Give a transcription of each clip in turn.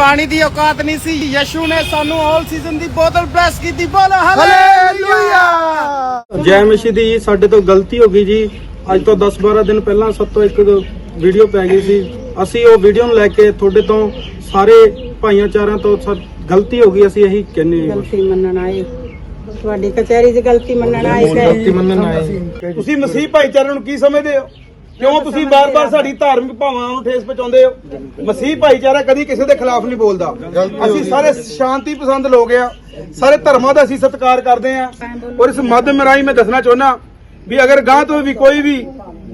ਪਾਣੀ ਦੀ ਔਕਾਤ ਨਹੀਂ ਸੀ। ਯਸ਼ੂ ਨੇ ਸਾਨੂੰ ਆਲ ਸੀਜ਼ਨ ਦੀ ਬੋਤਲ ਬਲੈਸ ਕੀਤੀ। ਬੋਲ ਹਾਲੇਲੂਇਆ ਜੈ ਮਸੀਹ ਦੀ ਸਾਡੇ ਤੋਂ ਗਲਤੀ ਹੋ ਗਈ ਜੀ। ਅੱਜ ਤੋਂ 10-12 ਦਿਨ ਪਹਿਲਾਂ ਸਭ ਤੋਂ ਇੱਕ ਵੀਡੀਓ ਪੈ ਗਈ ਸੀ। ਅਸੀਂ ਉਹ ਵੀਡੀਓ ਨੂੰ ਲੈ ਕੇ ਤੁਹਾਡੇ ਤੋਂ ਸਾਰੇ ਭਾਈਆਂਚਾਰਿਆਂ ਤੋਂ ਸਾ- ਗਲਤੀ ਹੋ ਗਈ ਅਸੀਂ ਇਹੀ ਕਹਿੰਨੇ ਗਲਤੀ ਮੰਨਣ ਆਏ। ਤੁਹਾਡੀ ਕਚਹਿਰੀ 'ਚ ਗਲਤੀ ਮੰਨਣ ਆਏ ਗਲਤੀ ਮੰਨਣ ਆਏ। ਤੁਸੀਂ ਮਸੀਹ ਭਾਈਚਾਰੇ ਨੂੰ ਕੀ ਸਮਝਦੇ ਹੋ? ਕਿਉਂ ਤੁਸੀਂ ਬਾਰ-ਬਾਰ ਸਾਡੀ ਧਾਰਮਿਕ ਭਾਵਨਾਵਾਂ ਨੂੰ ਠੇਸ ਪਹੁੰਚਾਉਂਦੇ ਹੋ? ਮਸੀਹ ਭਾਈਚਾਰਾ ਕਦੀ ਕਿਸੇ ਦੇ ਖਿਲਾਫ ਨਹੀਂ ਬੋਲਦਾ। ਅਸੀਂ ਸਾਰੇ ਸ਼ਾਂਤੀ ਪਸੰਦ ਲੋਕ ਆ। ਸਾਰੇ ਧਰਮਾਂ ਦਾ ਅਸੀਂ ਸਤਿਕਾਰ ਕਰਦੇ ਆ। ਔਰ ਇਸ ਮਾਧਿਅਮ ਰਾਹੀਂ ਮੈਂ ਦੱਸਣਾ ਚਾਹੁੰਦਾ ਵੀ ਅਗਰ ਗਾਂ ਤੋਂ ਵੀ ਕੋਈ ਵੀ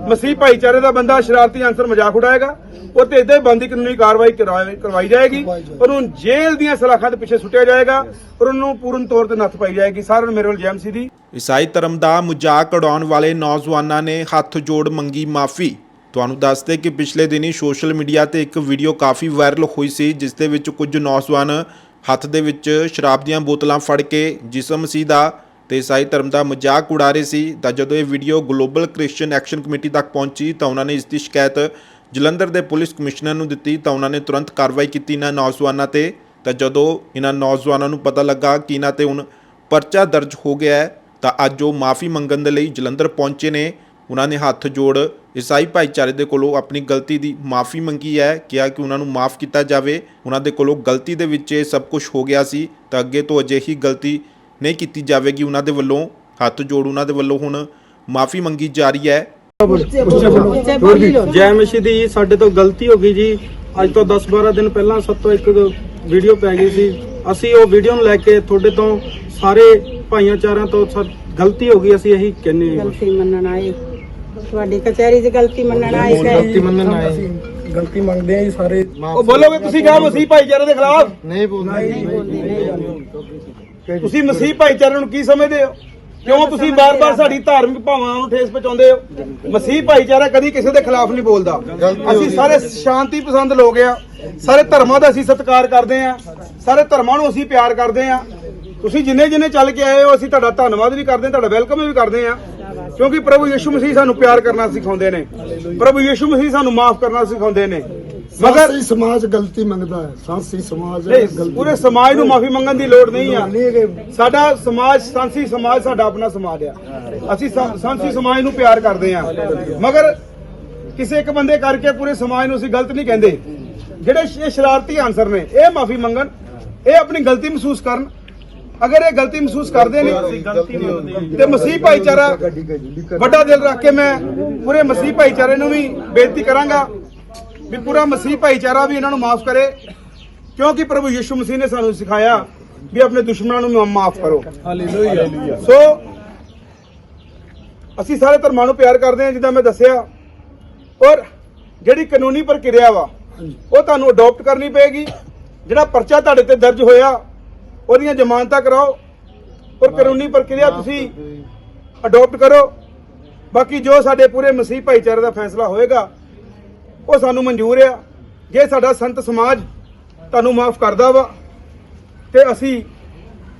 ਮਸੀਹ ਭਾਈਚਾਰੇ ਦਾ ਬੰਦਾ ਸ਼ਰਾਰਤੀ ਅਨਸਰ ਮਜ਼ਾਕ ਉਡਾਏਗਾ, ਉਹ ਤੇ ਇਦਾਂ ਹੀ ਬੰਦੀ ਕਾਨੂੰਨੀ ਕਾਰਵਾਈ ਕਰਵਾਏ- ਕਰਵਾਈ ਜਾਏਗੀ ਉਹਨੂੰ ਜੇਲ੍ਹ ਦੀਆਂ ਸਲਾਖਾਂ ਦੇ ਪਿੱਛੇ ਸੁੱਟਿਆ ਜਾਏਗਾ, ਔਰ ਉਹਨੂੰ ਪੂਰਨ ਤੌਰ ਤੇ ਨੱਥ ਪਾਈ ਜਾਏਗੀ। ਸਾਰਿਆਂ ਨੂੰ ਮੇਰੇ ਵੱਲ ਜੈਮਸੀ ਦੀ। ਈਸਾਈ ਧਰਮ ਦਾ ਮਜ਼ਾਕ ਉਡਾਉਣ ਵਾਲੇ ਨੌਜਵਾਨਾਂ ਨੇ ਹੱਥ ਜੋੜ ਮੰਗੀ ਮਾਫੀ। ਤੁਹਾਨੂੰ ਦੱਸਦੇ ਕਿ ਪਿਛਲੇ ਦਿਨੀ ਸੋਸ਼ਲ ਮੀਡੀਆ ਤੇ ਇੱਕ ਵੀਡੀਓ ਕਾਫੀ ਵਾਇਰਲ ਹੋਈ ਸੀ, ਜਿਸ ਦੇ ਵਿੱਚ ਕੁਝ ਨੌਜਵਾਨ ਹੱਥ ਦੇ ਵਿੱਚ ਸ਼ਰਾਬ ਦੀਆਂ ਬੋਤਲਾਂ ਫੜ ਕੇ ਜਿਸਮ ਮਸੀਹ ਦਾ ਤੇ ਈਸਾਈ ਧਰਮ ਦਾ ਮਜ਼ਾਕ ਉਡਾ ਰਹੇ ਸੀ। ਤਾਂ ਜਦੋਂ ਇਹ video global Christian action committee ਤੱਕ ਪਹੁੰਚੀ, ਤਾਂ ਉਹਨਾਂ ਨੇ ਇਸ ਦੀ ਸ਼ਿਕਾਇਤ ਜਲੰਧਰ ਦੇ ਪੁਲਿਸ ਕਮਿਸ਼ਨਰ ਨੂੰ ਦਿੱਤੀ। ਤਾਂ ਉਹਨਾਂ ਨੇ ਤੁਰੰਤ ਕਾਰਵਾਈ ਕੀਤੀ ਇਹਨਾਂ ਨੌਜਵਾਨਾਂ ਤੇ। ਤਾਂ ਜਦੋਂ ਇਹਨਾਂ ਨੌਜਵਾਨਾਂ ਨੂੰ ਪਤਾ ਲੱਗਾ ਕਿ ਇਹਨਾਂ ਤੇ ਹੁਣ ਪਰਚਾ ਦਰਜ ਹੋ ਗਿਆ ਹੈ, ਤਾਂ ਅੱਜ ਉਹ ਮਾਫੀ ਮੰਗਣ ਦੇ ਲਈ ਜਲੰਧਰ ਪਹੁੰਚੇ ਨੇ। ਉਹਨਾਂ ਨੇ ਹੱਥ ਜੋੜ ਈਸਾਈ ਭਾਈਚਾਰੇ ਦੇ ਕੋਲੋਂ ਆਪਣੀ ਗਲਤੀ ਦੀ ਮਾਫੀ ਮੰਗੀ ਹੈ। ਕਿਹਾ ਕਿ ਉਹਨਾਂ ਨੂੰ ਮਾਫ ਕੀਤਾ ਜਾਵੇ। ਉਹਨਾਂ ਦੇ ਕੋਲੋਂ ਗਲਤੀ ਦੇ ਵਿੱਚ ਇਹ ਸਭ ਕੁਝ ਹੋ ਗਿਆ ਸੀ। ਤਾਂ ਅੱਗੇ ਤੋਂ ਅਜਿਹੀ ਗਲਤੀ ਨਹੀਂ ਕੀਤੀ ਜਾਵੇਗੀ। ਉਹਨਾਂ ਦੇ ਵੱਲੋਂ ਹੱਥ ਜੋੜ ਉਹਨਾਂ ਦੇ ਵੱਲੋਂ ਹੁਣ ਮਾਫੀ ਮੰਗੀ ਜਾ ਰਹੀ ਹੈ। ਜੈ ਮਸੀਹ ਦੀ ਸਾਡੇ ਤੋਂ ਗਲਤੀ ਹੋ ਗਈ ਜੀ। ਅੱਜ ਤੋਂ 10-12 ਦਿਨ ਪਹਿਲਾਂ ਸਭ ਤੋਂ ਇੱਕ ਵੀਡੀਓ ਪੈ ਗਈ ਸੀ। ਅਸੀਂ ਉਹ ਵੀਡੀਓ ਨੂੰ ਲੈ ਕੇ ਤੁਹਾਡੇ ਤੋਂ ਸਾਰੇ ਭਾਈਆਂਚਾਰਿਆਂ ਤੋਂ ਗਲਤੀ ਹੋ ਗਈ ਅਸੀਂ ਇਹੀ ਕਹਿੰਨੇ ਹਾਂ ਗਲਤੀ ਮੰਨਣ ਆਏ। ਤੁਹਾਡੀ ਕਚਹਿਰੀ 'ਚ ਗਲਤੀ ਮੰਨਣ ਆਏ ਗਲਤੀ ਮੰਨਣ ਆਏ। ਗਲਤੀ ਮੰਗਦੇ ਆ ਜੀ ਸਾਰੇ। ਉਹ ਬੋਲੋਗੇ ਤੁਸੀਂ ਕਹਾਂ ਮਸੀਹ ਭਾਈਚਾਰੇ ਦੇ ਖਿਲਾਫ? ਨਹੀਂ ਬੋਲਦੇ। ਤੁਸੀਂ ਮਸੀਹ ਭਾਈਚਾਰੇ ਨੂੰ ਕੀ ਸਮਝਦੇ ਹੋ? ਕਿਉਂ ਤੁਸੀਂ ਬਾਰ-ਬਾਰ ਸਾਡੀ ਧਾਰਮਿਕ ਭਾਵਨਾਵਾਂ ਨੂੰ ਠੇਸ ਪਹੁੰਚਾਉਂਦੇ ਹੋ? ਮਸੀਹ ਭਾਈਚਾਰਾ ਕਦੀ ਕਿਸੇ ਦੇ ਖਿਲਾਫ ਨਹੀਂ ਬੋਲਦਾ। ਅਸੀਂ ਸਾਰੇ ਸ਼ਾਂਤੀ ਪਸੰਦ ਲੋਕ ਆ। ਸਾਰੇ ਧਰਮਾਂ ਦਾ ਅਸੀਂ ਸਤਿਕਾਰ ਕਰਦੇ ਆ। ਸਾਰੇ ਧਰਮਾਂ ਨੂੰ ਅਸੀਂ ਪਿਆਰ ਕਰਦੇ ਆ। ਤੁਸੀਂ ਜਿੰਨੇ ਜਿੰਨੇ ਚੱਲ ਕੇ ਆਏ ਹੋ ਅਸੀਂ ਤੁਹਾਡਾ ਧੰਨਵਾਦ ਵੀ ਕਰਦੇ ਹਾਂ ਤੁਹਾਡਾ ਵੈਲਕਮ ਵੀ ਕਰਦੇ ਆ। ਕਿਉਂਕਿ ਪ੍ਰਭੂ ਯਿਸੂ ਮਸੀਹ ਸਾਨੂੰ ਪਿਆਰ ਕਰਨਾ ਸਿਖਾਉਂਦੇ ਨੇ। ਪ੍ਰਭੂ ਯਿਸੂ ਮਸੀਹ ਸਾਨੂੰ ਮਾਫ ਕਰਨਾ ਸਿਖਾਉਂਦੇ ਨੇ। ਮਗਰ ਸਾਂਸੀ ਸਮਾਜ ਗਲਤੀ ਮੰਗਦਾ ਹੈ ਸਾਂਸੀ ਸਮਾਜ ਨਹੀਂ, ਗਲਤੀ ਪੂਰੇ ਸਮਾਜ ਨੂੰ ਮਾਫੀ ਮੰਗਣ ਦੀ ਲੋੜ ਨਹੀਂ ਆ। ਨਹੀਂ ਸਾਡਾ ਸਮਾਜ ਸਾਂਸੀ ਸਮਾਜ ਸਾਡਾ ਆਪਣਾ ਸਮਾਜ ਆ। ਅਸੀਂ ਸਾ- ਸਾਂਸੀ ਸਮਾਜ ਨੂੰ ਪਿਆਰ ਕਰਦੇ ਆ। ਮਗਰ ਕਿਸੇ ਇੱਕ ਬੰਦੇ ਕਰਕੇ ਪੂਰੇ ਸਮਾਜ ਨੂੰ ਅਸੀਂ ਗਲਤ ਨਹੀਂ ਕਹਿੰਦੇ। ਜਿਹੜੇ ਸ਼- ਇਹ ਸ਼ਰਾਰਤੀ ਆਨਸਰ ਨੇ ਇਹ ਮਾਫੀ ਮੰਗਣ। ਇਹ ਆਪਣੀ ਗਲਤੀ ਮਹਿਸੂਸ ਕਰਨ। ਅਗਰ ਇਹ ਗਲਤੀ ਮਹਿਸੂਸ ਕਰਦੇ ਨੇ ਤੇ ਮਸੀਹ ਭਾਈਚਾਰਾ ਵੱਡਾ ਦਿਲ ਰੱਖ ਕੇ ਮੈਂ ਪੂਰੇ ਮਸੀਹ ਭਾਈਚਾਰੇ ਨੂੰ ਵੀ ਬੇਨਤੀ ਕਰਾਂਗਾ। ਵੀ ਪੂਰਾ ਮਸੀਹ ਭਾਈਚਾਰਾ ਵੀ ਇਹਨਾਂ ਨੂੰ ਮਾਫ ਕਰੇ ਕਿਉਂਕਿ ਪ੍ਰਭੂ ਯਿਸੂ ਮਸੀਹ ਨੇ ਸਾਨੂੰ ਸਿਖਾਇਆ ਵੀ ਆਪਣੇ ਦੁਸ਼ਮਣਾਂ ਨੂੰ ਮਾਫ ਕਰੋ। ਹਾਲੇਲੂਇਆ ਸੋ ਅਸੀਂ ਸਾਰੇ ਧਰਮਾਂ ਨੂੰ ਪਿਆਰ ਕਰਦੇ ਹਾਂ ਜਿੱਦਾਂ ਮੈਂ ਦੱਸਿਆ। ਔਰ ਜਿਹੜੀ ਕਾਨੂੰਨੀ ਪ੍ਰਕਿਰਿਆ ਵਾ ਉਹ ਤੁਹਾਨੂੰ ਅਡਾਪਟ ਕਰਨੀ ਪਏਗੀ। ਜਿਹੜਾ ਪਰਚਾ ਤੁਹਾਡੇ ਤੇ ਦਰਜ ਹੋਇਆ ਉਹਦੀਆਂ ਜ਼ਮਾਨਤਾਂ ਕਰਾਓ। ਔਰ ਕਾਨੂੰਨੀ ਪ੍ਰਕਿਰਿਆ ਤੁਸੀਂ ਅਡਾਪਟ ਕਰੋ। ਬਾਕੀ ਜੋ ਸਾਡੇ ਪੂਰੇ ਮਸੀਹ ਭਾਈਚਾਰੇ ਦਾ ਫੈਸਲਾ ਹੋਏਗਾ ਉਹ ਸਾਨੂੰ ਮਨਜ਼ੂਰ ਆ। ਜੇ ਸਾਡਾ ਸੰਤ ਸਮਾਜ ਤੁਹਾਨੂੰ ਮਾਫ ਕਰਦਾ ਵਾ ਤੇ ਅਸੀਂ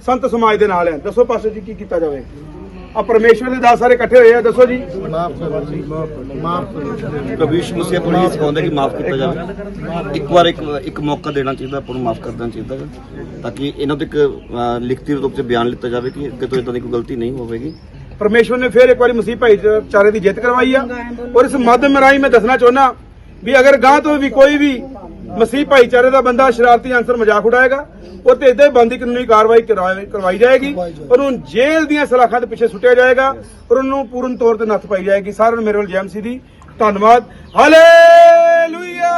ਸੰਤ ਸਮਾਜ ਦੇ ਨਾਲ ਆ। ਦੱਸੋ ਪਾਸਟਰ ਜੀ ਕੀ ਕੀਤਾ ਜਾਵੇ? ਆ ਪਰਮੇਸ਼ਵਰ ਦੇ ਦਾਸ ਸਾਰੇ ਇਕੱਠੇ ਹੋਏ ਆ ਦੱਸੋ ਜੀ। ਮਾਫ ਕਰੋ ਜੀ ਮਾਫ ਕਰੋ ਮਸੀਹ ਆਪਾਂ ਨੂੰ ਇਹ ਸਿਖਾਉਂਦਾ ਕਿ ਮਾਫ ਕੀਤਾ ਜਾਵੇ। ਇੱਕ ਵਾਰ ਇੱਕ ਇੱਕ ਮੌਕਾ ਦੇਣਾ ਚਾਹੀਦਾ ਆਪਾਂ ਨੂੰ ਮਾਫ ਕਰ ਦੇਣਾ ਚਾਹੀਦਾ ਤਾਂ ਕਿ ਇਹਨਾਂ ਤੋਂ ਲਿਖਤੀ ਰੂਪ ਚ ਬਿਆਨ ਲਿੱਤਾ ਜਾਵੇ ਕਿ ਅੱਗੇ ਤੋਂ ਇਦਾਂ ਦੀ ਕੋਈ ਗਲਤੀ ਨਹੀਂ ਹੋਵੇਗੀ। ਪਰਮੇਸ਼ਵਰ ਨੇ ਫਿਰ ਇੱਕ ਵਾਰੀ ਮਸੀਹ ਭਾਈਚਾਰੇ ਦੀ ਜਿੱਤ ਕਰਵਾਈ ਆ। ਔਰ ਇਸ ਮਾਧਿਅਮ ਰਾਹੀਂ ਮੈਂ ਦੱਸਣਾ ਚਾਹੁੰਦਾ ਵੀ ਅਗਰ ਗਾਂ ਤੋਂ ਵੀ ਕੋਈ ਵੀ ਮਸੀਹ ਭਾਈਚਾਰੇ ਦਾ ਬੰਦਾ ਸ਼ਰਾਰਤੀ ਅਨਸਰ ਮਜ਼ਾਕ ਉਡਾਏਗਾ, ਉਹ ਤੇ ਇਦਾਂ ਬੰਦੀ ਕਾਨੂੰਨੀ ਕਾਰਵਾਈ ਕਰਵਾਏ- ਕਰਵਾਈ ਜਾਏਗੀ ਔਰ ਉਹਨੂੰ ਜੇਲ੍ਹ ਦੀਆਂ ਸਲਾਖਾਂ ਦੇ ਪਿੱਛੇ ਸੁੱਟਿਆ ਜਾਏਗਾ ਔਰ ਉਹਨੂੰ ਪੂਰਨ ਤੌਰ ਤੇ ਨੱਥ ਪਾਈ ਜਾਏਗੀ। ਸਾਰਿਆਂ ਨੂੰ ਮੇਰੇ ਵੱਲ ਜੈਮਸੀ ਦੀ ਧੰਨਵਾਦ। ਹਾਲੇਲੂਇਆ!